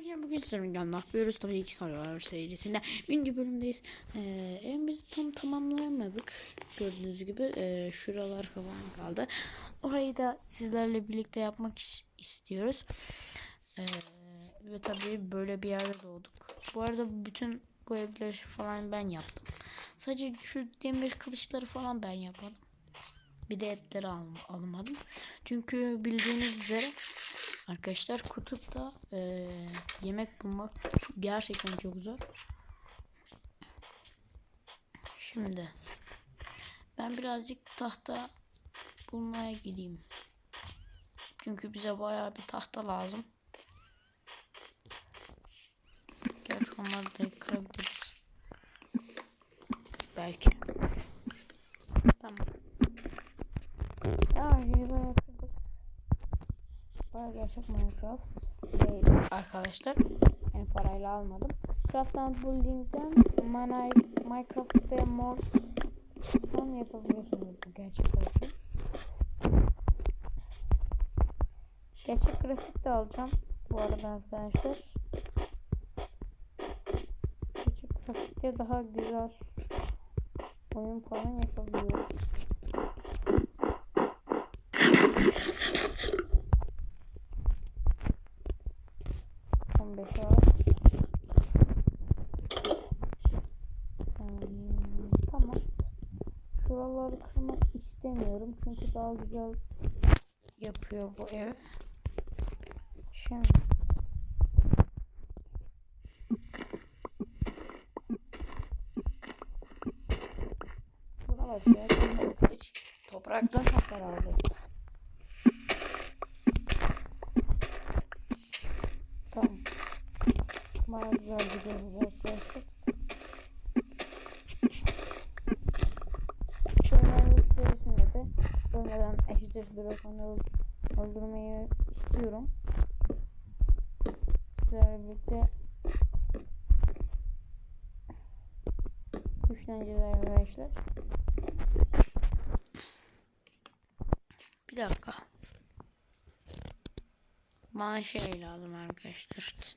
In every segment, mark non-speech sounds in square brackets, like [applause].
Arkadaşlar bugün sizlerle ne yapıyoruz? Tabii ki Survivor serisinde birinci bölümdeyiz. Ee, evimizi tam tamamlayamadık. Gördüğünüz gibi ee, şuralar falan kaldı. Orayı da sizlerle birlikte yapmak is- istiyoruz. Ee, ve tabii böyle bir yerde doğduk. Bu arada bütün bu evleri falan ben yaptım. Sadece şu demir kılıçları falan ben yapmadım. Bir de etleri al almadım. Çünkü bildiğiniz üzere arkadaşlar kutupta eee, yemek bulmak gerçekten çok zor. Şimdi ben birazcık tahta bulmaya gideyim. Çünkü bize bayağı bir tahta lazım. Gerçi onları da kırabiliriz. Belki. Tamam. Ya şey bayağı kırdık. Bayağı gerçek Minecraft değil arkadaşlar. Yani parayla almadım. Craft and Building'den Mani- Minecraft ve Morse son yapabiliyorsunuz bu gerçek grafik. Gerçek grafik de alacağım bu arada arkadaşlar. Gerçek grafikte daha güzel oyun falan yapabiliyoruz. Çünkü daha güzel yapıyor bu ev. Şimdi Buna bak ya. Topraktan hasar aldı. Tamam. Bana güzel arkadaşlar. Şöyle serisinde de ölmeden Dragon'u öldürmeyi istiyorum. Sizlerle birlikte güçleneceğiz arkadaşlar. Bir dakika. Bana şey lazım arkadaşlar.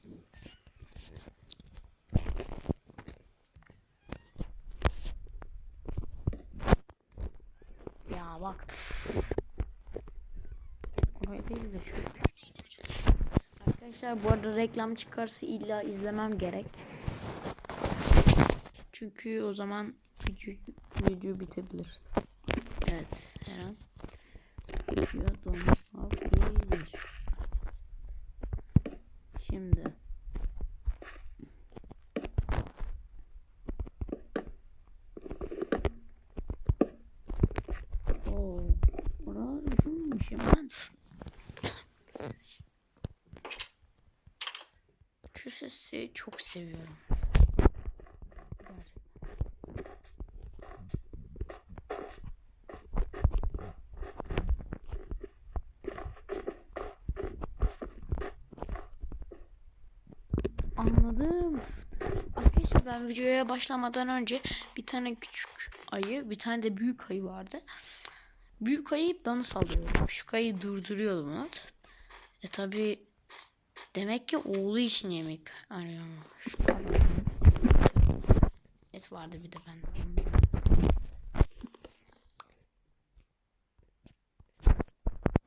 Ya bak. Şu. Arkadaşlar bu arada reklam çıkarsa illa izlemem gerek. Çünkü o zaman video, video bitebilir. Evet her an. Şimdi Oo, oralar düşünmüşüm ben. Şu sesi çok seviyorum. Gerçekten. Anladım. Arkadaşlar ben videoya başlamadan önce bir tane küçük ayı, bir tane de büyük ayı vardı. Büyük ayı bana saldırıyordu. Küçük ayı durduruyordu bunu. E tabi demek ki oğlu için yemek arıyormuş. Et vardı bir de bende.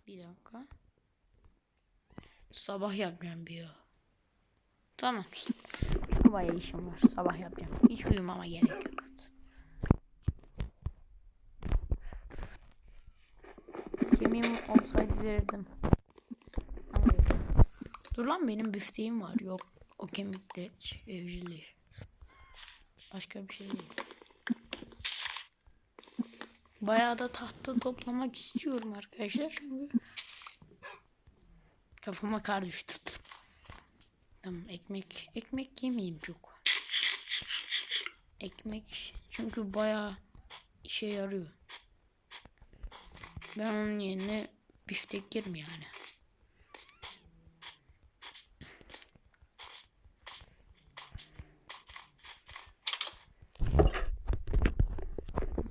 Bir dakika. Sabah yapacağım bir ya. Tamam. Bayağı işim var. Sabah yapacağım. Hiç uyumama gerek yok. Kemiğim olsaydı verirdim. Dur lan benim bifteğim var. Yok. O kemikte evcilleşmez. Başka bir şey değil. Bayağı da tahta toplamak istiyorum arkadaşlar. Çünkü kafama kar düştü. Tamam ekmek ekmek yemeyeyim çok. Ekmek çünkü bayağı işe yarıyor. Ben onun yerine biftek yerim yani.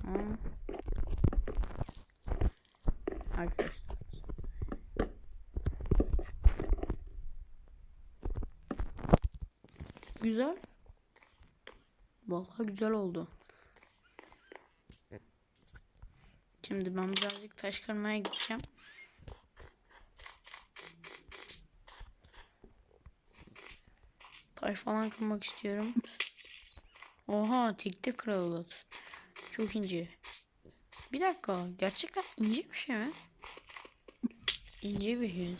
Tamam. Arkadaşlar. Güzel. Vallahi güzel oldu. Şimdi ben birazcık taş kırmaya gideceğim. Taş falan kırmak istiyorum. Oha tekte kırıldı. Çok ince. Bir dakika. Gerçekten ince bir şey mi? İnce bir şey.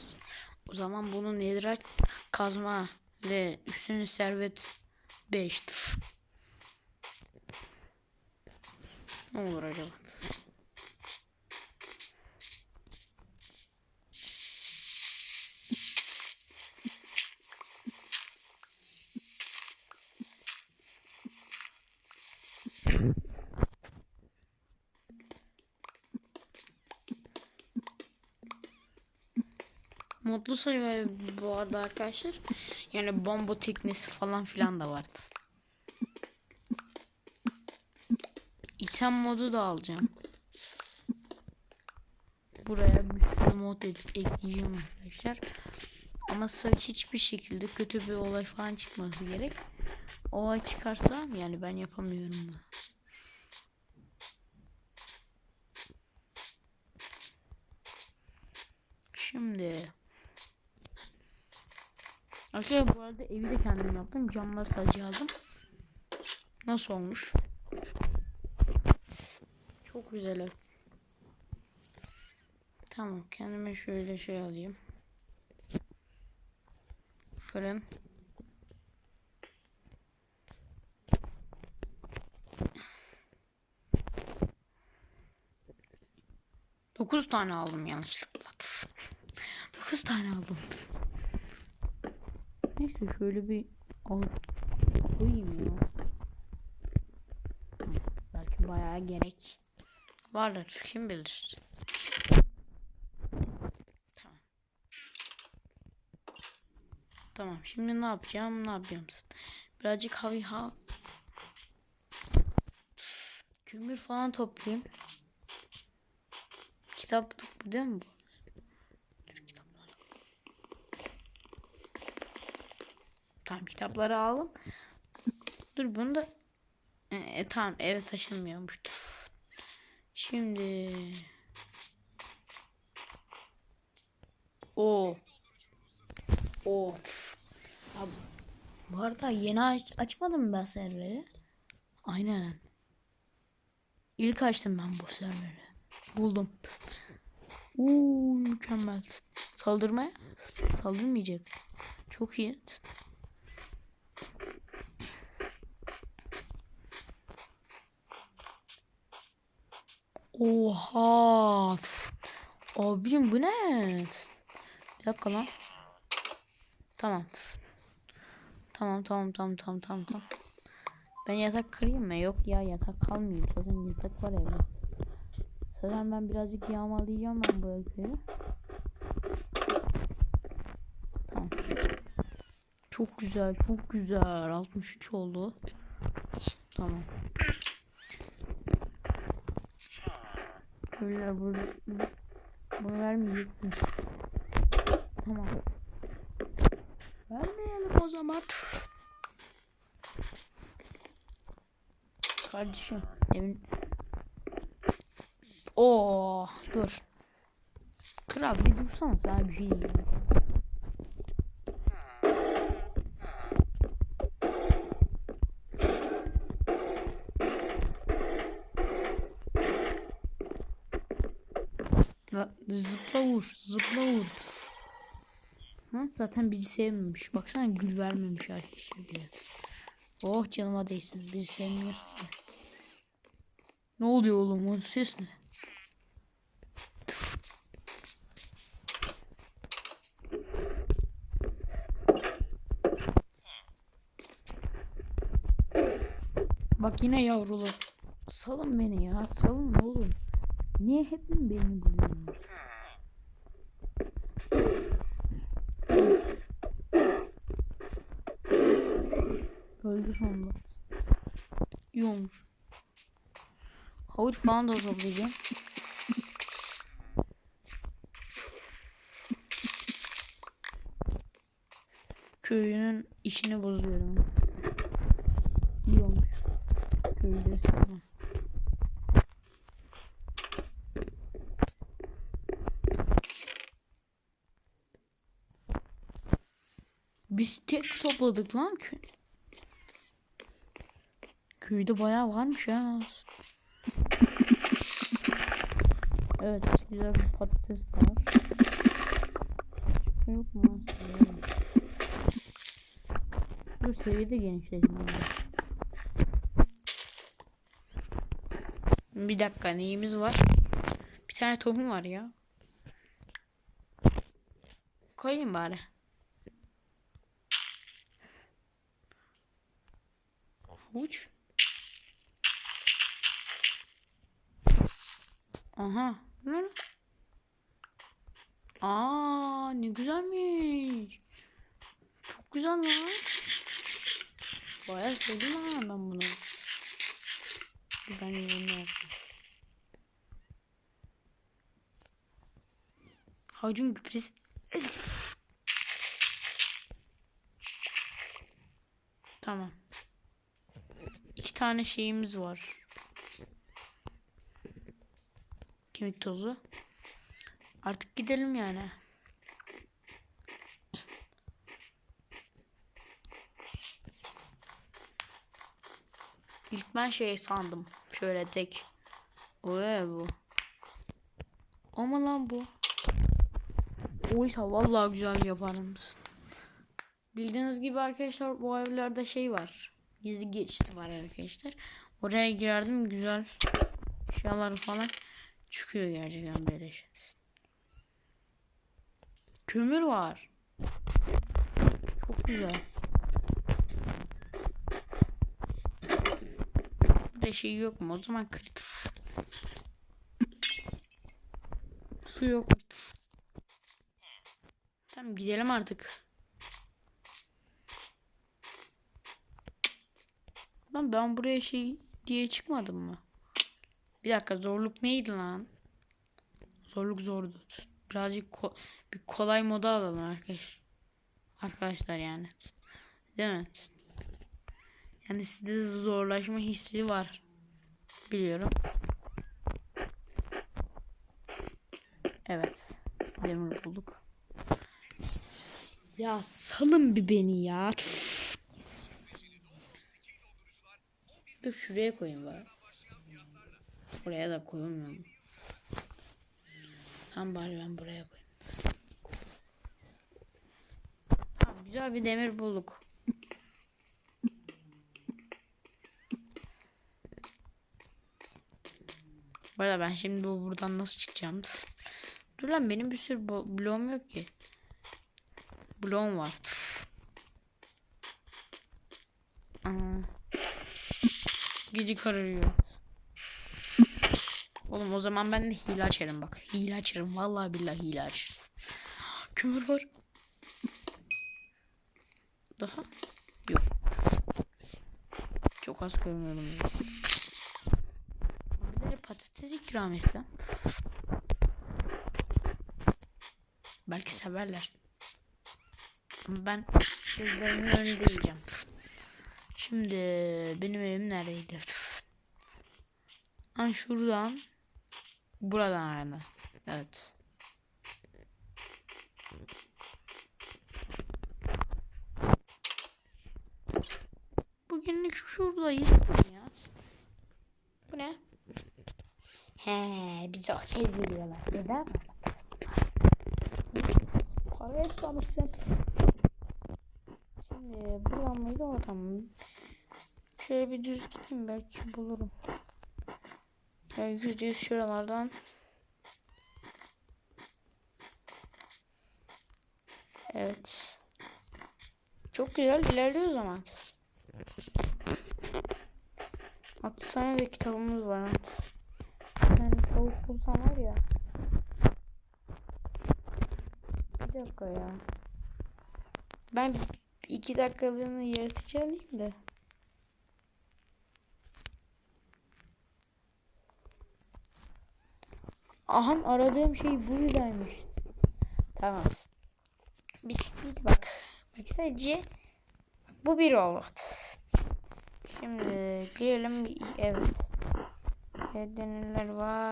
O zaman bunu netherite kazma ve üstüne servet 5. Ne olur acaba? Mutlu sayı bu arada arkadaşlar. Yani bomba teknesi falan filan da var. İtem modu da alacağım. Buraya bir mod ekleyeceğim arkadaşlar. Ama sa- hiçbir şekilde kötü bir olay falan çıkması gerek. Olay çıkarsa yani ben yapamıyorum bunu. Şimdi Arkadaşlar bu arada evi de kendim yaptım. Camları sadece aldım. Nasıl olmuş? Çok güzel ev. Tamam kendime şöyle şey alayım. Fırın. Dokuz tane aldım yanlışlıkla. [laughs] Dokuz tane aldım. Neyse şöyle bir al koyayım ya. Belki bayağı gerek vardır. Kim bilir. Tamam. Tamam. Şimdi ne yapacağım? Ne yapacağım? Birazcık havi ha kömür falan toplayayım. Kitap bu değil mi bu? Dur, kitaplar. Tamam kitapları aldım. Dur bunu da e, e, tamam eve taşınmıyormuş. Şimdi o Of. Abi, bu arada yeni aç açmadım ben serveri? Aynen. İlk açtım ben bu serveri. Buldum. Uuu mükemmel. Saldırmaya? Saldırmayacak. Çok iyi. Oha. Abim bu ne? Bir dakika lan. Tamam. Tamam tamam tamam tamam tamam tamam. Ben yatak kırayım mı? Yok ya yatak kalmıyor. Zaten yatak var evde. Zaten ben birazcık yağmalayacağım ben bu evleri. Tamam. Çok güzel çok güzel. 63 oldu. Tamam. Burada bunu vermeyecek mi? Tamam. Vermeyelim o zaman. Kardeşim evin Oo dur. Kral bir dursana sana bir şey diyeceğim. La, zıpla vur, zıpla vur. Ha, zaten bizi sevmemiş. Baksana gül vermemiş arkadaşlar diye. Oh canıma değsin. Bizi sevmiyorsun. ki. Ne oluyor oğlum? O ses ne? Bak yine yavrulu. Salın beni ya. Salın oğlum. Niye hep mi beni buluyorsunuz? Öldü sonunda. İyi olmuş. Havuç falan da toplayacağım. Köyünün işini bozuyorum. Öyle tamam. Biz tek topladık lan köy. Köyde bayağı varmış ha. Evet güzel bir patates var. Başka Yok mu? aslında? Dur seviye de genişledim. Bir dakika neyimiz var? Bir tane tohum var ya. Koyayım bari. Havuç. Aha. Lan? Aa ne güzelmiş. Çok güzel lan. Bayağı sevdim ha ben bunu. Ben yeni yapayım. Havucun gübresi. tamam. İki tane şeyimiz var. Kemik tozu. Artık gidelim yani. İlk ben şey sandım. Şöyle tek. Oy bu. Ama lan bu. Oysa vallahi güzel yaparım. Bildiğiniz gibi arkadaşlar bu evlerde şey var. Gizli geçit var arkadaşlar. Oraya girerdim güzel eşyalar falan çıkıyor gerçekten böyle şey. Kömür var. Çok güzel. Bir de şey yok mu? O zaman kırık. Su yok. Tamam gidelim artık. Lan ben buraya şey diye çıkmadım mı? Bir dakika zorluk neydi lan? Zorluk zordu. Birazcık ko- bir kolay moda alalım arkadaş. Arkadaşlar yani. Değil mi? Yani sizde de zorlaşma hissi var. Biliyorum. Evet. Demir bulduk. Ya salın bir beni ya. Dur şuraya koyayım bari. Buraya da koyamıyorum. Tamam bari ben buraya koyayım. Tamam güzel bir demir bulduk. Bu arada ben şimdi bu buradan nasıl çıkacağım? Dur lan benim bir sürü bloğum yok ki. Bloğum var. Gece kararıyor. Oğlum o zaman ben de hile açarım bak. Hile açarım. Vallahi billahi hile açarım. Kömür var. Daha? Yok. Çok az var. Böyle patates ikram etsem. Belki severler. Ben gözlerimin önünde yiyeceğim. Şimdi benim evim neredeydi? An şuradan buradan yani. Evet. Bugünlük şuradayız ya. Bu ne? He, bize ev veriyorlar. Neden? Para toplamışsın. Şimdi buradan mıydı oradan mı? Şöyle bir düz gideyim belki bulurum. Yani yüzde yüz şuralardan. Evet. Çok güzel ilerliyor o zaman. 60 tane de kitabımız var. Ben tavuk bulsam var ya. Bir dakika ya. Ben iki dakikalığını yaratıcı alayım da. Aha aradığım şey buradaymış. Tamam. Bir, bir bak. Bak sadece bu bir oldu. Şimdi girelim. Evet. Evet neler var.